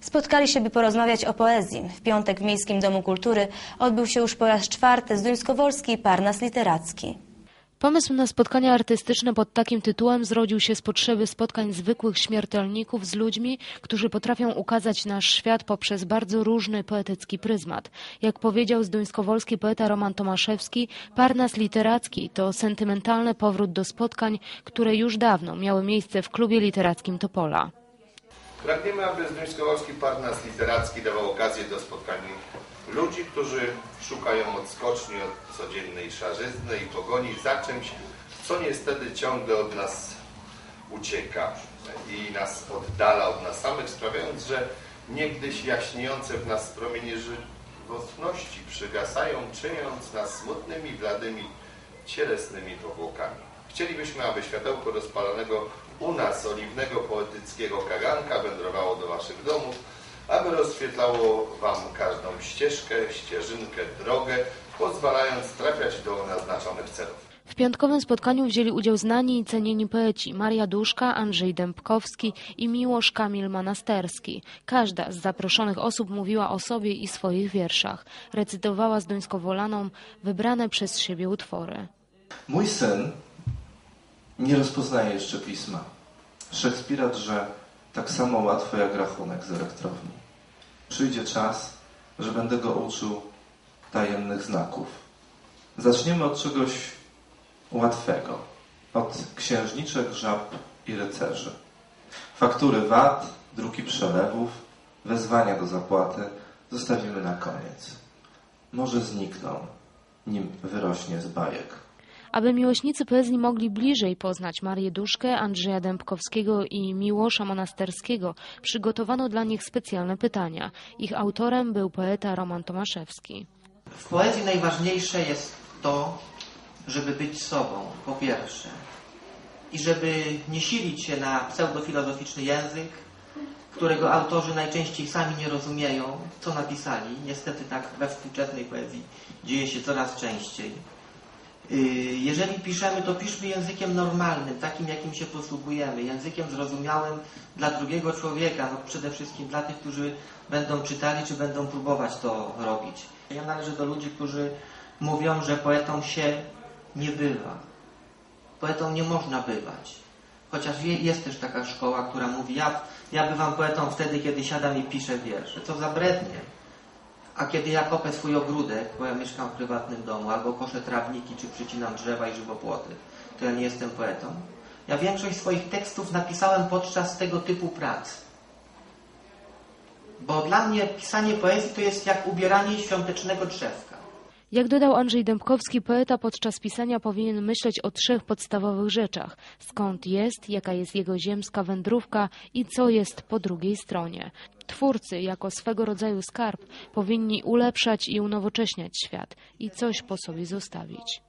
Spotkali się, by porozmawiać o poezji. W piątek w Miejskim Domu Kultury odbył się już po raz czwarty Zduńskowolski Parnas Literacki. Pomysł na spotkania artystyczne pod takim tytułem zrodził się z potrzeby spotkań zwykłych śmiertelników z ludźmi, którzy potrafią ukazać nasz świat poprzez bardzo różny poetycki pryzmat. Jak powiedział zduńskowolski poeta Roman Tomaszewski, Parnas Literacki to sentymentalny powrót do spotkań, które już dawno miały miejsce w klubie literackim Topola. Pragniemy, aby Zduńskowolski Parnas Literacki dawał okazję do spotkań ludzi, którzy szukają odskoczni od codziennej szarzyzny i pogoni za czymś, co niestety ciągle od nas ucieka i nas oddala od nas samych, sprawiając, że niegdyś jaśniejące w nas promienie żywotności przygasają, czyniąc nas smutnymi, bladymi, cielesnymi powłokami. Chcielibyśmy, aby światełko rozpalonego u nas oliwnego poetyckiego kaganka wędrowało do waszych domów, aby rozświetlało wam każdą ścieżkę, ścieżynkę, drogę, pozwalając trafiać do naznaczonych celów. W piątkowym spotkaniu wzięli udział znani i cenieni poeci Maria Duszka, Andrzej Dębkowski i Miłosz Kamil Manasterski. Każda z zaproszonych osób mówiła o sobie i swoich wierszach. Recytowała z Duńskowolaną wybrane przez siebie utwory. Mój syn nie rozpoznaje jeszcze pisma. Szekspira drze tak samo łatwo jak rachunek z elektrowni. Przyjdzie czas, że będę go uczył tajemnych znaków. Zaczniemy od czegoś łatwego. Od księżniczek, żab i rycerzy. Faktury VAT, druki przelewów, wezwania do zapłaty zostawimy na koniec. Może znikną, nim wyrośnie z bajek. Aby miłośnicy poezji mogli bliżej poznać Marię Duszkę, Andrzeja Dębkowskiego i Miłosza Monasterskiego, przygotowano dla nich specjalne pytania. Ich autorem był poeta Roman Tomaszewski. W poezji najważniejsze jest to, żeby być sobą, po pierwsze. I żeby nie silić się na pseudofilozoficzny język, którego autorzy najczęściej sami nie rozumieją, co napisali. Niestety tak we współczesnej poezji dzieje się coraz częściej. Yy, Jeżeli piszemy, to piszmy językiem normalnym, takim jakim się posługujemy, językiem zrozumiałym dla drugiego człowieka, no przede wszystkim dla tych, którzy będą czytali, czy będą próbować to robić. Ja należę do ludzi, którzy mówią, że poetą się nie bywa. Poetą nie można bywać. Chociaż je- jest też taka szkoła, która mówi, ja, ja bywam poetą wtedy, kiedy siadam i piszę wiersze. Co za brednie. A kiedy ja kopę swój ogródek, bo ja mieszkam w prywatnym domu, albo koszę trawniki, czy przycinam drzewa i żywopłoty, to ja nie jestem poetą. Ja większość swoich tekstów napisałem podczas tego typu prac. Bo dla mnie pisanie poezji to jest jak ubieranie świątecznego drzewka. Jak dodał Andrzej Dębkowski, poeta podczas pisania powinien myśleć o trzech podstawowych rzeczach. Skąd jest, jaka jest jego ziemska wędrówka i co jest po drugiej stronie. Twórcy, jako swego rodzaju skarb, powinni ulepszać i unowocześniać świat i coś po sobie zostawić.